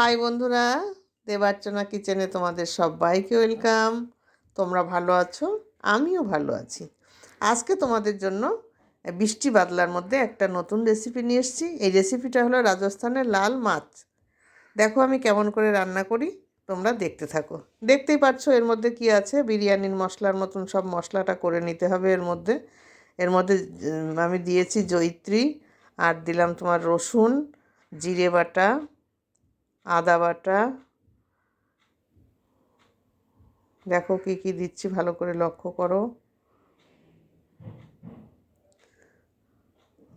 High বন্ধুরা, দেবার্চনা কিচেনে তোমাদের সবাইকে ওয়েলকাম। তোমরা ভালো আছো? আমিও ভালো আছি। আজকে তোমাদের জন্য বৃষ্টি বাদলার মধ্যে একটা নতুন রেসিপি নিয়ে এসেছি। এই রেসিপিটা হলো রাজস্থানের লাল মাছ। দেখো আমি কেমন করে রান্না করি, তোমরা দেখতে থাকো। দেখতেই পাচ্ছ এর মধ্যে কি আছে? বিরিয়ানির মশলার মতন সব মশলাটা করে নিতে হবে এর মধ্যে। এর মধ্যে আমি দিয়েছি জৈত্রী আর দিলাম তোমার রসুন, জিরে বাটা আদা বাটা। দেখো কি কি দিচ্ছি, ভালো করে লক্ষ্য করো।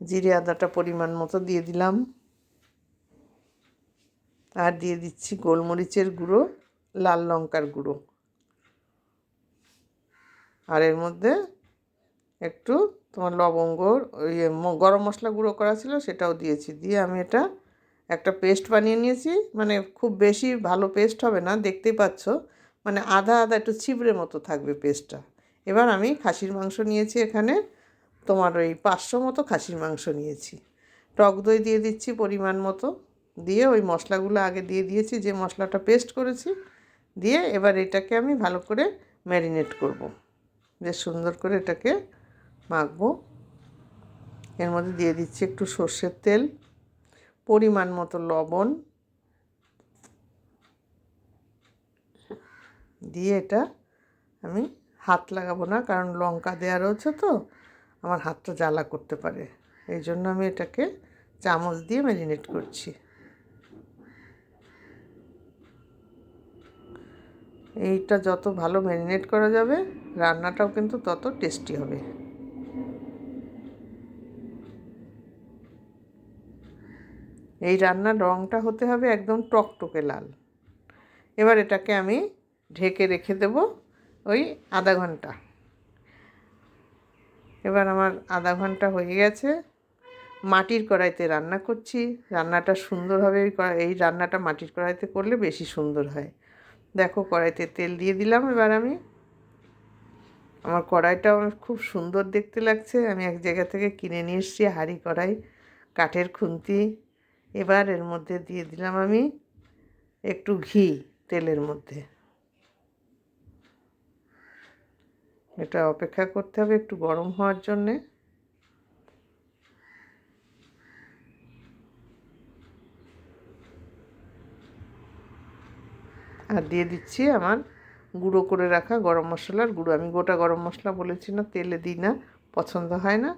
জিরে আদাটা পরিমাণ মতো দিয়ে দিলাম। আর দিয়ে দিচ্ছি গোলমরিচের গুঁড়ো, লাল লঙ্কার গুঁড়ো। আর এর মধ্যে একটু তোমার লবঙ্গ, ওই গরম মশলা গুঁড়ো করা ছিল সেটাও দিয়েছি। দিয়ে আমি এটা একটা পেস্ট বানিয়ে নিয়েছি। মানে খুব বেশি ভালো পেস্ট হবে না, দেখতেই পাচ্ছ। মানে আধা আধা একটু ছিবড়ে মতো থাকবে পেস্টটা। এবার আমি খাসির মাংস নিয়েছি এখানে। তোমার ওই পাঁচশো মতো খাসির মাংস নিয়েছি। টক দই দিয়ে দিচ্ছি পরিমাণ মতো। দিয়ে ওই মশলাগুলো আগে দিয়ে দিয়েছি, যে মশলাটা পেস্ট করেছি। দিয়ে এবার এটাকে আমি ভালো করে ম্যারিনেট করব। বেশ সুন্দর করে এটাকে মাখবো। এর মধ্যে দিয়ে দিচ্ছি একটু সর্ষের তেল। পরিমাণ মতো লবণ দিয়ে এটা আমি হাত লাগাবো না, কারণ লঙ্কা দেওয়া রয়েছে তো, আমার হাতটা জ্বালা করতে পারে। এই জন্য আমি এটাকে চামচ দিয়ে ম্যারিনেট করছি। এইটা যত ভালো ম্যারিনেট করা যাবে, রান্নাটাও কিন্তু তত টেস্টি হবে। এই রান্নার রঙটা হতে হবে একদম টকটকে লাল। এবার এটাকে আমি ঢেকে রেখে দেব ওই আধা ঘণ্টা। এবার আমার আধা ঘণ্টা হয়ে গেছে। মাটির কড়াইতে রান্না করছি। রান্নাটা সুন্দর হবে এই রান্নাটা মাটির কড়াইতে করলে বেশি সুন্দর হয়। দেখো কড়াইতে তেল দিয়ে দিলাম এবার আমি। আমার কড়াইটাও আমার খুব সুন্দর দেখতে লাগছে। আমি এক জায়গা থেকে কিনে নিয়ে এসেছি, হাঁড়ি কড়াই, কাঠের খুন্তি। এবার এর মধ্যে দিয়ে দিলাম আমি একটু ঘি তেলের মধ্যে। এটা অপেক্ষা করতে হবে একটু গরম হওয়ার জন্যে। আর দিয়ে দিচ্ছি আমার গুঁড়ো করে রাখা গরম মশলার গুঁড়ো। আমি গোটা গরম মশলা বলেছি না, তেলে দিই না, পছন্দ হয় না,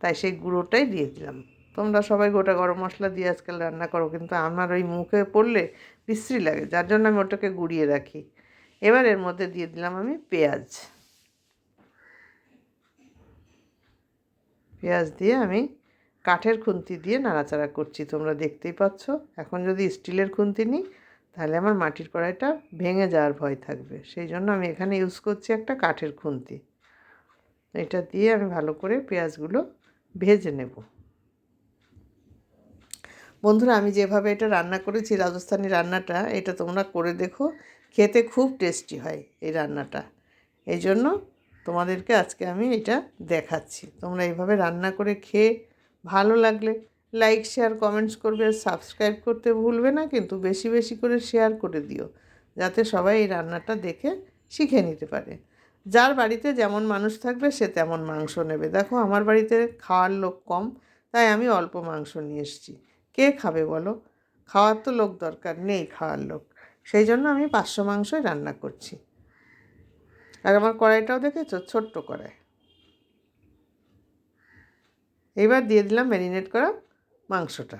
তাই সেই গুঁড়োটাই দিয়ে দিলাম। তোমরা সবাই গোটা গরম মশলা দিয়ে আজকাল রান্না করো, কিন্তু আমার ওই মুখে পড়লে বিশ্রী লাগে, যার জন্য আমি ওটাকে গুঁড়িয়ে রাখি। এবার এর মধ্যে দিয়ে দিলাম আমি পেঁয়াজ। পেঁয়াজ দিয়ে আমি কাঠের খুন্তি দিয়ে নাড়াচাড়া করছি, তোমরা দেখতেই পাচ্ছ। এখন যদি স্টিলের খুন্তি নিই, তাহলে আমার মাটির কড়াইটা ভেঙে যাওয়ার ভয় থাকবে। সেই জন্য আমি এখানে ইউজ করছি একটা কাঠের খুন্তি। এটা দিয়ে আমি ভালো করে পেঁয়াজগুলো ভেজে নেব। বন্ধুরা, আমি যেভাবে এটা রান্না করেছি, রাজস্থানি রান্নাটা, এটা তোমরা করে দেখো। খেতে খুব টেস্টি হয় এই রান্নাটা। এই জন্য তোমাদেরকে আজকে আমি এটা দেখাচ্ছি। তোমরা এইভাবে রান্না করে খেয়ে ভালো লাগলে লাইক শেয়ার কমেন্টস করবে। সাবস্ক্রাইব করতে ভুলবে না, কিন্তু বেশি বেশি করে শেয়ার করে দিও। যাতে সবাই এই রান্নাটা দেখে শিখে নিতে পারে। যার বাড়িতে যেমন মানুষ থাকবে, সে তেমন মাংস নেবে। দেখো, আমার বাড়িতে খাওয়ার লোক কম, তাই আমি অল্প মাংস নিয়ে এসেছি। কে খাবে বলো? খাওয়ার তো লোক দরকার, নেই খাওয়ার লোক। সেই জন্য আমি পাঁচশো মাংসই রান্না করছি। আর আমার কড়াইটাও দেখেছ? ছোট্ট কড়াই। এবার দিয়ে দিলাম ম্যারিনেট করা মাংসটা।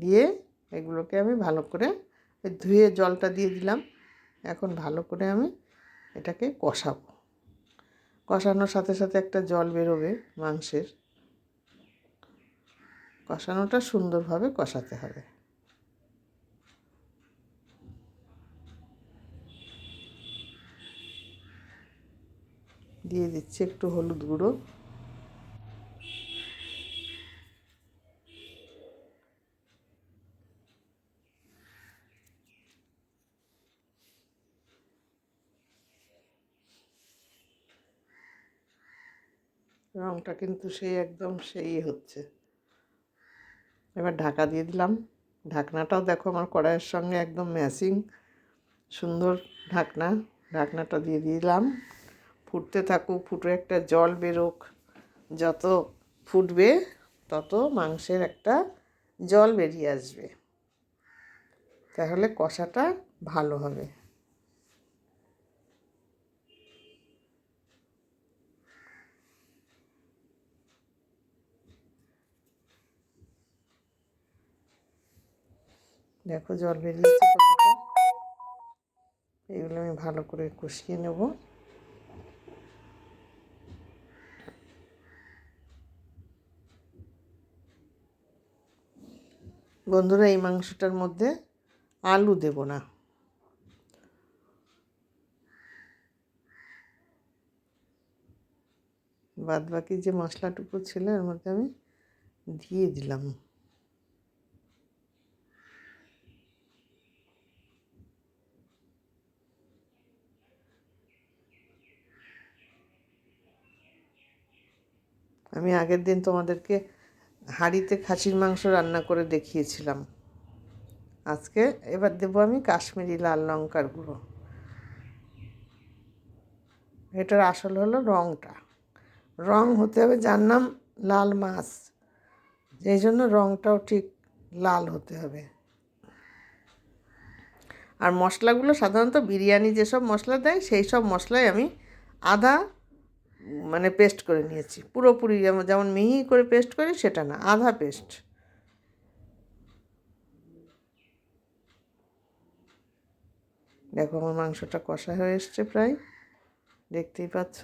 দিয়ে এগুলোকে আমি ভালো করে ধুয়ে জলটা দিয়ে দিলাম। এখন ভালো করে আমি এটাকে কষাবো। কষানোর সাথে সাথে একটা জল বেরোবে মাংসের। কষানোটা সুন্দরভাবে কষাতে হবে। দিয়ে দিচ্ছি একটু হলুদ গুঁড়ো। রঙটা কিন্তু সেই একদম সেই হচ্ছে। এবার ঢাকা দিয়ে দিলাম। ঢাকনাটাও দেখো আমার কড়াইয়ের সঙ্গে একদম ম্যাচিং সুন্দর ঢাকনা। ঢাকনাটা দিয়ে দিলাম। ফুটতে থাকুক, ফুটে একটা জল বেরোক, যত ফুটবে তত মাংসের একটা জল বেরিয়ে আসবে। তাহলে কষাটা ভালো হবে। দেখো জল বেরিয়েছে কতটা। এগুলো আমি ভালো করে কষিয়ে নেব। বন্ধুরা, এই মাংসটার মধ্যে আলু দেব না। বাদ বাকি যে মশলাটুকু ছিল, এর মধ্যে আমি দিয়ে দিলাম। আমি আগের দিন তোমাদেরকে হাঁড়িতে খাসির মাংস রান্না করে দেখিয়েছিলাম। আজকে এবার দেবো আমি কাশ্মীরি লাল লঙ্কার গুঁড়ো। এটার আসল হলো রঙটা রং হতে হবে যার নাম লাল মাছ। এই জন্য রঙটাও ঠিক লাল হতে হবে। আর মশলাগুলো সাধারণত বিরিয়ানি যেসব মশলা দেয়, সেই সব মশলাই আমি আদা মানে পেস্ট করে নিয়েছি। পুরোপুরি যেমন মিহি করে পেস্ট করি, সেটা না, আধা পেস্ট দেখো আমার মাংসটা কষা হয়ে এসছে প্রায়, দেখতেই পাচ্ছ।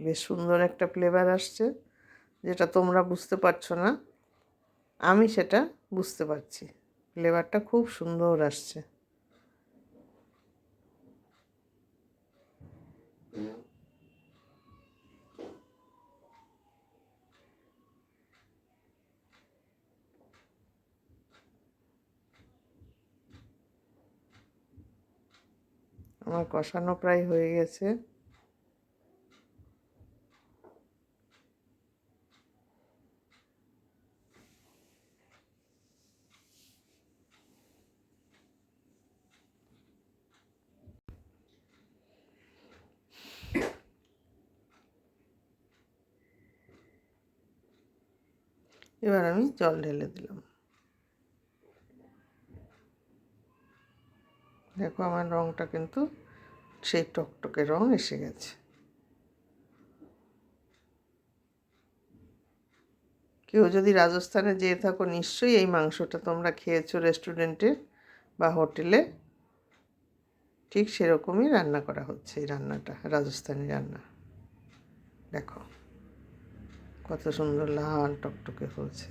বেশ সুন্দর একটা ফ্লেভার আসছে, যেটা তোমরা বুঝতে পারছ না। আমি সেটা বুঝতে পারছি। ফ্লেভারটা খুব সুন্দর আসছে। আমার কষানো প্রায় হয়ে গেছে। এবার আমি জল ঢেলে দিলাম। দেখো আমার রঙটা কিন্তু সেই টকটকে রং এসে গেছে। কেউ যদি রাজস্থানে যেয়ে থাকো, নিশ্চয়ই এই মাংসটা তোমরা খেয়েছো রেস্টুরেন্টে বা হোটেলে। ঠিক সেরকমই রান্না করা হচ্ছে এই রান্নাটা, রাজস্থানি রান্না। দেখো। কত সুন্দর লাল টকটকে হয়েছে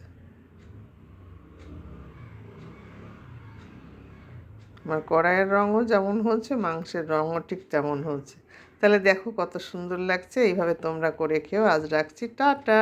আমার কড়াইয়ের রঙও যেমন হচ্ছে, মাংসের রঙও ঠিক তেমন হচ্ছে। তাহলে দেখো কত সুন্দর লাগছে, এইভাবে তোমরা করে খেয়েও আজ রাখছি, টাটা!